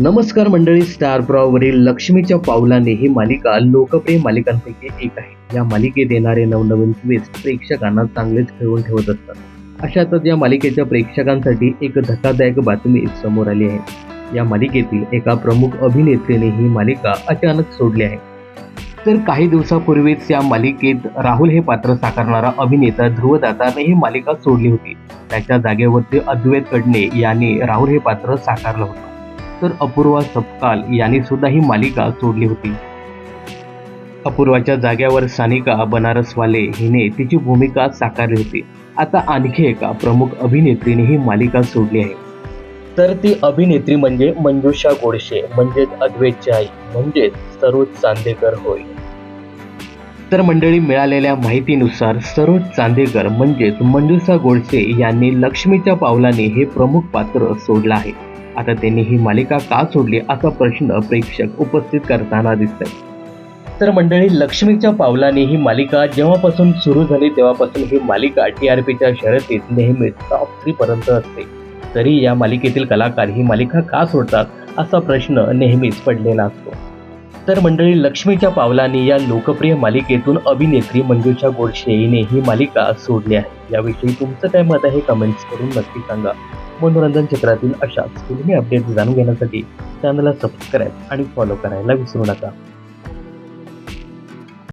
नमस्कार मंडळी स्टार प्रवाहवरील लक्ष्मीच्या पावलाने ही मालिका लोकप्रिय मालिकांपैकी एक आहे. या मालिकेत येणारे नवनवीन ट्विस्ट प्रेक्षकांना चांगलेच खेळून ठेवत असतात. अशातच या मालिकेच्या प्रेक्षकांसाठी एक धक्कादायक बातमी समोर आली आहे. या मालिकेतील एका प्रमुख अभिनेत्रीने ही मालिका अचानक सोडली आहे. तर काही दिवसापूर्वीच या मालिकेत राहुल हे पात्र साकारणारा अभिनेता ध्रुवदाताने ही मालिका सोडली होती. त्याच्या जागेवरती अद्वैत कडणे यांनी राहुल हे पात्र साकारलं होतं. तर अपूर्वा सपकाल यांनी सुद्धा ही मालिका सोडली होती. अपूर्वाच्या जाग्यावर सानिका बनारसवाले हिने तिची भूमिका साकारली होती. आता आणखी एका प्रमुख अभिनेत्रीने ही मालिका सोडली आहे. तर ती अभिनेत्री म्हणजे मंजुषा गोडशे म्हणजेच अद्वैतची आई म्हणजेच सरोज चांदेकर होय. तर मंडळी मिळालेल्या माहितीनुसार सरोज चांदेकर म्हणजेच मंजुषा गोडसे यांनी लक्ष्मीच्या पावलाने हे प्रमुख पात्र सोडलं आहे. आता त्यांनी ही मालिका का सोडली असा प्रश्न प्रेक्षक उपस्थित करताना दिसतोय. तर मंडळी लक्ष्मीच्या पावलाने ही मालिका जेव्हापासून सुरू झाली तेव्हापासून ही मालिका टी आर पीच्या शर्यतीत नेहमीच टॉप थ्री पर्यंत असते. तरी या मालिकेतील कलाकार ही मालिका का सोडतात असा प्रश्न नेहमीच पडलेला असतो. तर मंडळी लक्ष्मीच्या पावलाने या लोकप्रिय मालिकेतून अभिनेत्री मंजुषा गोडसे हिने ही मालिका सोडली आहे. याविषयी तुमचं काय मत आहे कमेंट्स करून नक्की सांगा. मनोरंजन क्षेत्रातील अशाच फिल्मी अपडेट्स जाणून घेण्यासाठी चॅनलला सबस्क्राईब आणि फॉलो करायला विसरू नका.